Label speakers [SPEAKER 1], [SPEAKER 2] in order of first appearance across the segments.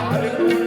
[SPEAKER 1] ਹਰ ਕੋਈ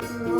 [SPEAKER 1] Ah!